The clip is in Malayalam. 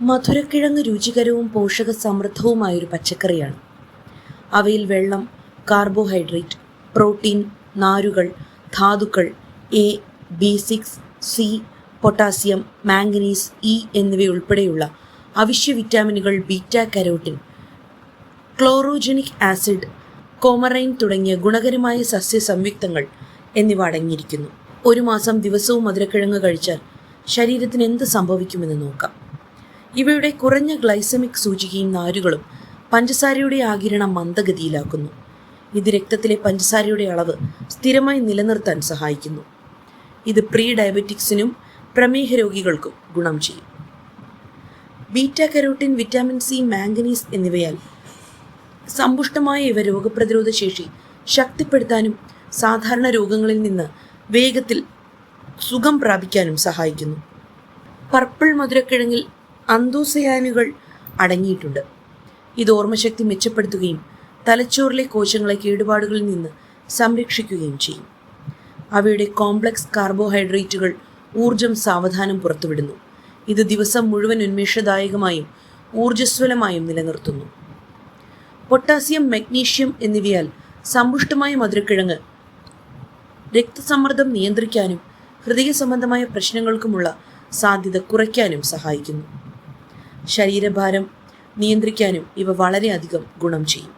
മധുരക്കിഴങ്ങ് രുചികരവും പോഷക സമൃദ്ധവുമായൊരു പച്ചക്കറിയാണ്. അവയിൽ വെള്ളം കാർബോഹൈഡ്രേറ്റ് പ്രോട്ടീൻ നാരുകൾ ധാതുക്കൾ A B six C potassium manganese E എന്നിവയുൾപ്പെടെയുള്ള അവശ്യ വിറ്റാമിനുകൾ beta carotene chlorogenic acid coumarin തുടങ്ങിയ ഗുണകരമായ സസ്യ സംയുക്തങ്ങൾ എന്നിവ അടങ്ങിയിരിക്കുന്നു. ഒരു മാസം ദിവസവും മധുരക്കിഴങ്ങ് കഴിച്ചാൽ ശരീരത്തിന് എന്ത് സംഭവിക്കുമെന്ന് നോക്കാം. ഇവയുടെ കുറഞ്ഞ ഗ്ലൈസമിക് സൂചികയും നാരുകളും പഞ്ചസാരയുടെ ആകിരണം മന്ദഗതിയിലാക്കുന്നു. ഇത് രക്തത്തിലെ പഞ്ചസാരയുടെ അളവ് സ്ഥിരമായി നിലനിർത്താൻ സഹായിക്കുന്നു. ഇത് പ്രീ ഡയബറ്റിക്സിനും പ്രമേഹ രോഗികൾക്കും ഗുണം ചെയ്യും. Beta carotene vitamin C manganese എന്നിവയാൽ സമ്പുഷ്ടമായ ഇവ രോഗപ്രതിരോധ ശേഷി ശക്തിപ്പെടുത്താനും സാധാരണ രോഗങ്ങളിൽ നിന്ന് വേഗത്തിൽ സുഖം പ്രാപിക്കാനും സഹായിക്കുന്നു. പർപ്പിൾ മധുരക്കിഴങ്ങിൽ അന്തോസയാനുകൾ അടങ്ങിയിട്ടുണ്ട്. ഇത് ഓർമ്മശക്തി മെച്ചപ്പെടുത്തുകയും തലച്ചോറിലെ കോശങ്ങളെ കേടുപാടുകളിൽ നിന്ന് സംരക്ഷിക്കുകയും ചെയ്യും. അവയുടെ കോംപ്ലക്സ് കാർബോഹൈഡ്രേറ്റുകൾ ഊർജം സാവധാനം പുറത്തുവിടുന്നു. ഇത് ദിവസം മുഴുവൻ ഉന്മേഷദായകമായും ഊർജസ്വലമായും നിലനിർത്തുന്നു. പൊട്ടാസ്യം മഗ്നീഷ്യം എന്നിവയാൽ സമ്പുഷ്ടമായ മധുരക്കിഴങ്ങ് രക്തസമ്മർദ്ദം നിയന്ത്രിക്കാനും ഹൃദയ സംബന്ധമായ പ്രശ്നങ്ങൾക്കുമുള്ള സാധ്യത കുറയ്ക്കാനും സഹായിക്കുന്നു. ശരീരഭാരം നിയന്ത്രിക്കാനും ഇവ വളരെയധികം ഗുണം ചെയ്യും.